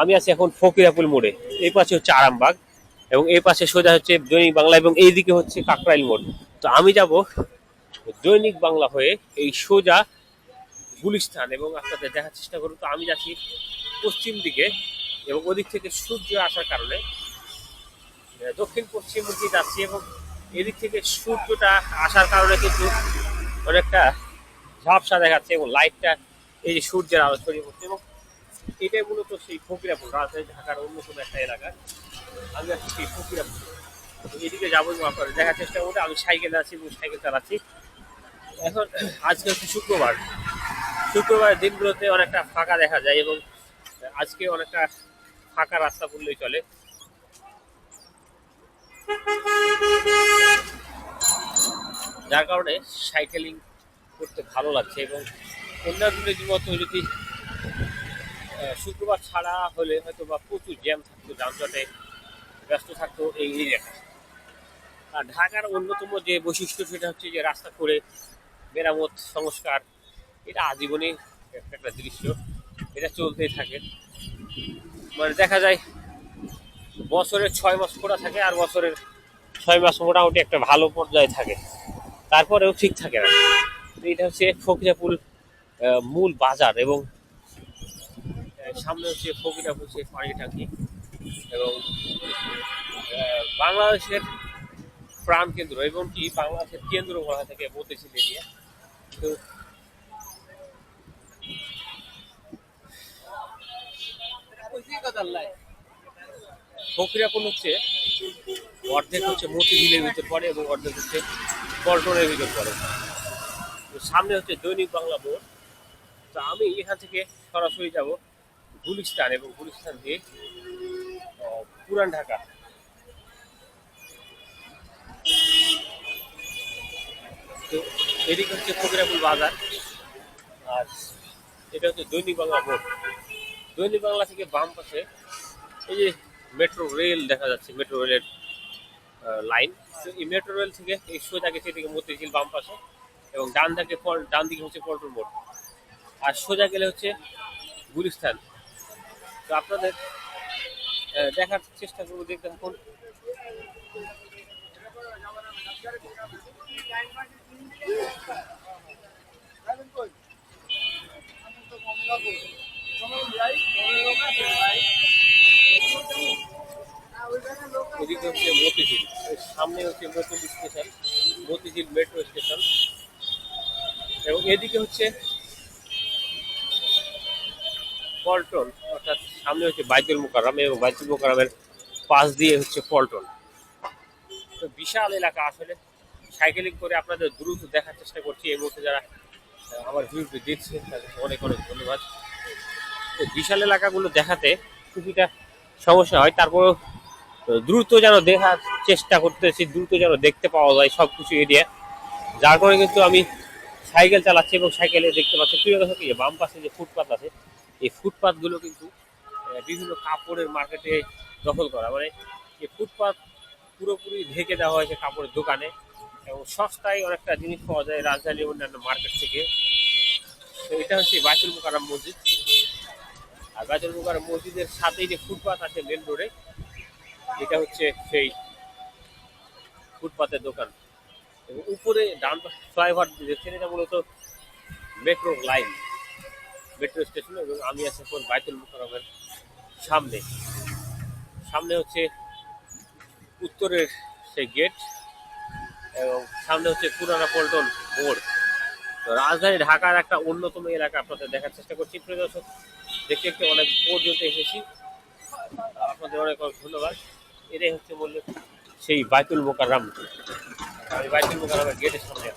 আমি আছি এখন ফকিরাপুল মোড়ে। এই পাশে হচ্ছে আরামবাগ এবং এই পাশে সোজা হচ্ছে দৈনিক বাংলা এবং এইদিকে হচ্ছে কাকরাইল মোড়। তো আমি যাব দৈনিক বাংলা হয়ে এই সোজা গুলিস্তান এবং আপনাদের দেখার চেষ্টা করুন তো আমি যাচ্ছি পশ্চিম দিকে এবং ওদিক থেকে সূর্য আসার কারণে দক্ষিণ পশ্চিম মুখে যাচ্ছি এবং এদিক থেকে সূর্যটা আসার কারণে কিন্তু অনেকটা ঝাপসা দেখাচ্ছে এবং লাইটটা এই যে সূর্যের আলো ছড়িয়ে পড়ছে এবং এটাই মূলত সেই ফকিরাপুর, রাজধানী ঢাকার অন্যতম একটা এলাকা। আমি আছি সেই ফকিরাপুর। এদিকে যাব এবং আপনাদের দেখার চেষ্টা করব, আমি সাইকেলে আছি এবং সাইকেল চালাচ্ছি। এখন আজকে হচ্ছে শুক্রবার। শুক্রবারের দিনগুলোতে অনেকটা ফাঁকা দেখা যায় এবং আজকে অনেকটা ফাঁকা রাস্তা বললেই চলে। যার কারণে সাইকেলিং করতে ভালো লাগছে এবং অন্যান্য দিনের মতো যদি শুক্রবার ছাড়া হলে হয়তো বা প্রচুর জ্যাম থাকতো, যানজটে ব্যস্ত থাকতো এই এরিয়াটা আর ঢাকার অন্যতম যে বৈশিষ্ট্য সেটা হচ্ছে যে রাস্তা করে মেরামত, সংস্কার, এটা আজীবনই একটা দৃশ্য। এটা চলতেই থাকে। মানে দেখা যায়, বছরের ছয় মাস খোলা থাকে আর বছরের ছয় মাস মোটামুটি একটা ভালো পর্যায়ে থাকে। তারপরেও ঠিক থাকে না। এটা হচ্ছে ফকিরাপুল মূল বাজার এবং সামনে হচ্ছে ফকিরাপুল সেই পানি টাঙ্কি এবং বাংলাদেশের প্রাণ কেন্দ্র এবং কি বাংলাদেশের কেন্দ্র বলা থেকে মতিঝিল এরিয়া তো, ফকিরাপুল হচ্ছে অর্ধেক হচ্ছে মতিঝিলের ভিতর পড়ে এবং অর্ধেক হচ্ছে পল্টনের ভিতর পড়ে। সামনে হচ্ছে দৈনিক বাংলা মোড় তো আমি এখান থেকে সরাসরি যাব। গুলিস্তান এবং গুলিস্তান দিয়ে পুরান ঢাকা। তো এদিকে হচ্ছে ফকিরাপুল বাজার। আর এটা হচ্ছে দৈনিক বাংলা বোর্ড। দৈনিক বাংলা থেকে বাম পাশে এই যে মেট্রো রেল দেখা যাচ্ছে, মেট্রো রেলের লাইন। তো এই মেট্রো রেল থেকে এই সোজা গেছে এদিকে মতিঝিল বাম পাশে এবং ডান দিকে ডান দিকে হচ্ছে পল্টন মোড়। আর সোজা গেলে হচ্ছে গুলিস্তান। আপনাদের দেখার চেষ্টা করব দেখতে এদিকে হচ্ছে মতিঝিল। সামনে হচ্ছে স্টেশন, মতিঝিল মেট্রো স্টেশন। এবং এদিকে হচ্ছে পল্টন, অর্থাৎ সামনে হচ্ছে বাইতুল মোকাররম এবং বাইতুল মোকাররমের পাশ দিয়ে হচ্ছে পল্টন। তো বিশাল এলাকা আসলে। সাইকেলিং করে আপনাদের দ্রুত দেখার চেষ্টা করছি এই মুহূর্তে যারা আমার ভিডিওটি দেখছে তাদেরকে অনেক অনেক ধন্যবাদ। তো বিশাল এলাকাগুলো দেখাতে কিছুটা সমস্যা হয়, তারপরেও দ্রুত যেন দেখার চেষ্টা করতেছি, দ্রুত যেন দেখতে পাওয়া যায় সব কিছু এরিয়া। যার কারণে কিন্তু আমি সাইকেল চালাচ্ছি এবং সাইকেলে দেখতে পাচ্ছি। এই যে বাম পাশে যে ফুটপাত আছে, এই ফুটপাতগুলো কিন্তু বিভিন্ন কাপড়ের মার্কেটে দখল করা। মানে এই ফুটপাত পুরোপুরি ঢেকে দেওয়া হয়েছে কাপড়ের দোকানে এবং সস্তায় অনেকটা জিনিস পাওয়া যায় রাজধানীর অন্যান্য মার্কেট থেকে। তো এটা হচ্ছে বাইতুল মোকাররম মসজিদ। আর বাইতুল মোকাররম মসজিদের সাথেই যে ফুটপাত আছে মেন রোডে এটা হচ্ছে সেই ফুটপাতের দোকান। এবং উপরে ডান ফ্লাইওভার দেখছেন, এটা মূলত মেট্রো লাইন মেট্রো স্টেশন এবং আমি আছি এখন বাইতুল মোকাররমের সামনে। সামনে হচ্ছে উত্তরের সেই গেট এবং সামনে হচ্ছে পুরানা পল্টন মোড়। তো রাজধানী ঢাকার একটা অন্যতম এলাকা আপনাদের দেখার চেষ্টা করছি। প্রিয় দর্শক, দেখতে দেখতে অনেক পর্যন্ত এসেছি। আপনাদের অনেক অনেক ধন্যবাদ। এটাই হচ্ছে বললে সেই বাইতুল মোকাররাম। আমি বাইতুল মোকাররমের গেটের সামনে